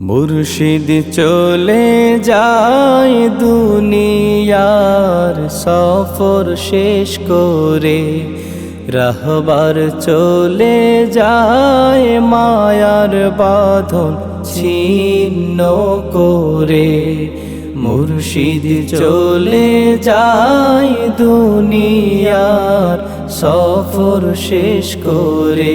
মুর্শিদ চলে যায় দুনিয়ার সফর শেষ করে। রাহবার চলে যায় মায়ার বাঁধন ছিন্ন করে। মুর্শিদ চলে যায় দুনিয়ার সফর শেষ করে।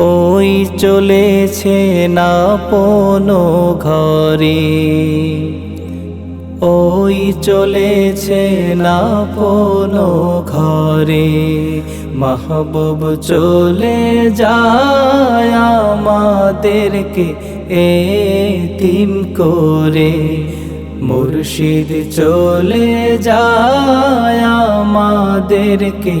ওই চলেছে না পনো ঘরে। ওই চলেছে না পনো ঘরে। মাহবুব চলে যায় আমাদেরকে এতিম করে। মুর্শিদ চলে যায় আমাদেরকে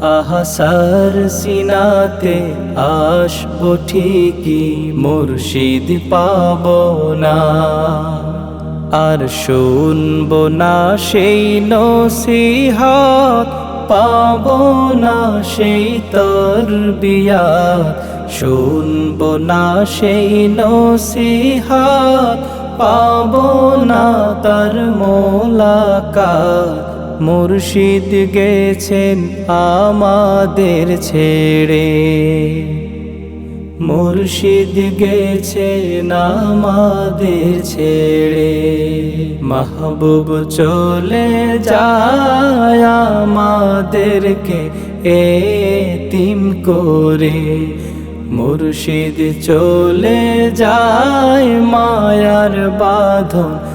আহাসার সিনাতে আসব ঠিকই, মুর্শিদ পাব না। আর শুনব না সেই নসিহাত, পাব না সেই তর বিয়াত শুনব না সেই নসিহাত, পাব না তার মোলাকাত। মুর্শিদ গেছেন আমাদের ছেড়ে। মুর্শিদ গেছেন আমাদের ছেড়ে। মাহবুব চলে যায় আমাদেরকে এতিম করে। মুর্শিদ চলে যায় মায়ার বাঁধন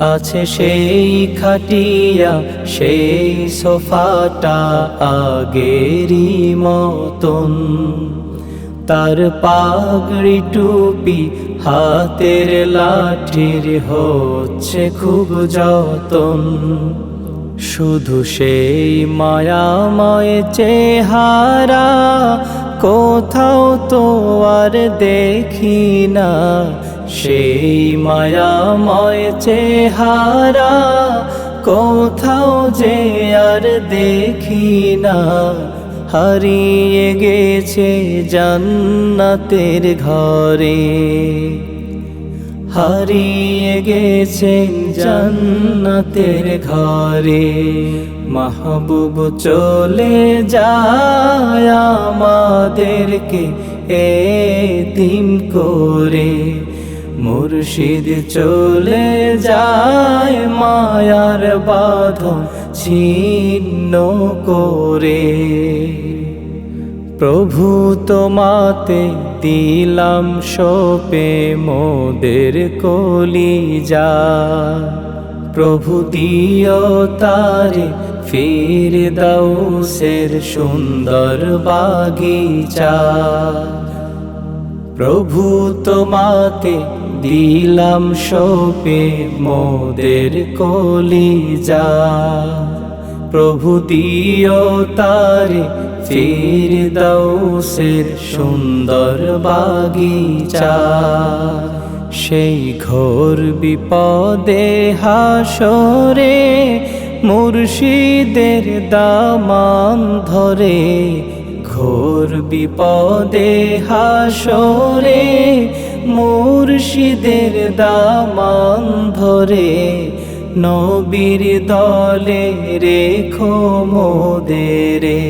আছে সেই খাটিয়া, সেই সোফাটা আগেরই মতন। তার পাগড়ি টুপি হাতের লাঠির হচ্ছে খুব যতন। শুধু সেই মায়াময় চেহারা কোথাও তো আর দেখি না। সেই মায়াময় চেহারা কোথাও যে আর দেখি না। হারিয়ে গেছে জান্নাতের ঘরে। হারিয়ে গেছেন জান্নাতের ঘরে। মাহবুব চলে যায় আমাদেরকে এতিম করে। মুর্শিদ চলে যায় মায়ার বাঁধন ছিন্ন করে। প্রভু তোমাতে দিলাম সোপে মোদের কলি যা প্রভু দিও তারে ফির দাউসের সুন্দর বাগিচা। প্রভু তোমাতে দিলাম সোপে মোদের কলি যা প্রভু দিও তারে ফির দাউসের সুন্দর বাগিচা। সেই ঘোর বিপদে হাসরে, মুর্শিদের দামান ধরে। ঘোর বিপদে হাসরে মুর্শিদের দামান ধরে নবীর দলে রেখো মোদেরে।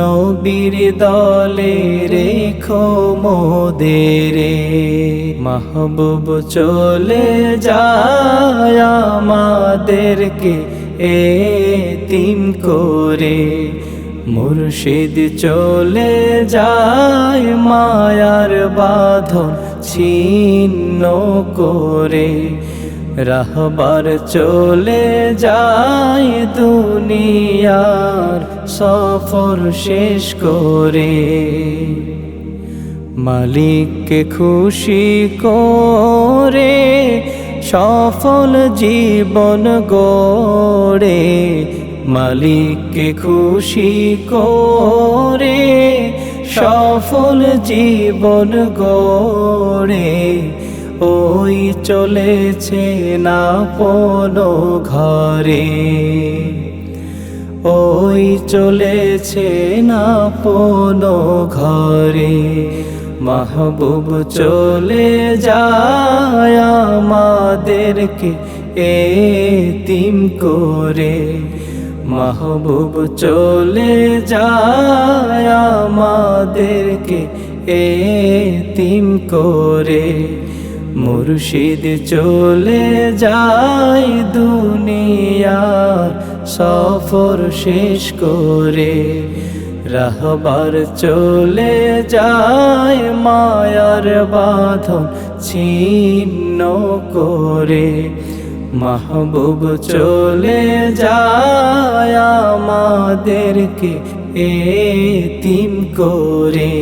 নবীর দলে রেখো মোদেরে। মাহবুব চলে যায় আমাদেরকে এতিম করে। মুর্শিদ চলে যায় মায়ার বাঁধন ছিন্ন করে। রাহবার চলে যায় দুনিয়ার সফর শেষ করে। মালিককে খুশি করে সফল জীবন গড়ে। মালিককে খুশি করে, সফল জীবন গড়ে। ওই চলেছে না পনো ঘরে। ওই চলেছে না পনো ঘরে। মাহবুব চলে যায় আমাদেরকে এতিম করে। মাহবুব চলে যায় আমাদেরকে এতিম করে। মুর্শিদ চলে যায় দুনিয়ার সফর শেষ করে। রাহবার চলে যায় মায়ার বাঁধন ছিন্ন করে। মাহবুব চলে যায় আমাদেরকে এতিম করে।